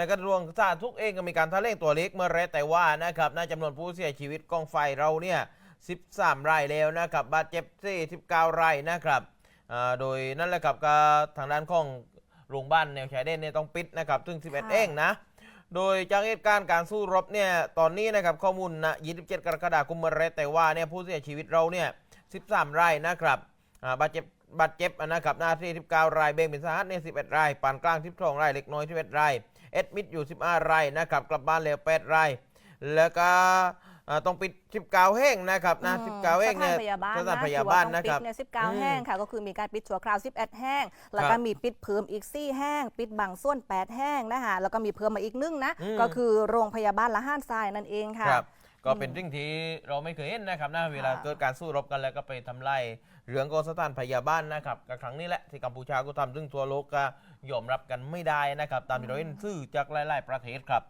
ในกระทรวงสาธารณสุขเองก็มีการแถลงตัวเลขเมื่อไรแต่ว่านะครับในจำนวนผู้เสียชีวิตกองไฟเราเนี่ย 13 รายแล้วนะครับ บาดเจ็บ49รายนะครับอ่าโดยนั่นแหละครับก็ทางด้านของโรงพยาบาลแนวชายแดนเนี่ยต้องปิดนะครับถึง 11ค่ะเองนะ โดยจากเหตุการณ์การสู้รบเนี่ย ตอนนี้นะครับข้อมูลนะ27 กรกฎาคมเมื่อไรแต่ว่าเนี่ยผู้เสียชีวิตเราเนี่ย 13 รายนะครับอ่าบาดเจ็บ บาดเจ็บนะครับหน้าที่19รายเบ่งเป็นสาหัสเนี่ย11 รายปานกลาง12รายเล็กน้อย11รายเอ็ดมิดอยู่ 15 รายนะครับกลับบ้านแล้ว8รายแล้วก็อ่าต้องปิด 19 แห่งนะครับนะอืม19แห่งเนี่ยสถานพยาบาลสถานนะพยาบาลนะครับถือว่าต้องปิดเนี่ยอื19มแห้งค่ะ ก็คือมีการปิดชั่วคราว 11 แห้ง แล้วคก็รับมีปิดเพิ่มอีก 4 แห้ง ปิดบางส่วน 8 แห้งนะคะแล้วก็มีเพิ่มมาอีกนึงนะอืมก็คือโรงพยาบาลละห้านทรายนั่นเองค่ะครับ ก็เป็นสิ่งที่เราไม่เคยเห็นนะครับนะเวลาเกิดการสู้รบกันแล้วก็ไปทำลายเรื่องของสถานพยาบาลนะครับกับครั้งนี้แหละที่กัมพูชาก็ทำซึ่งทั่วโลกก็ยอมรับกันไม่ได้นะครับ ตามที่เราเห็นซื่อจากหลาย ๆ ประเทศครับ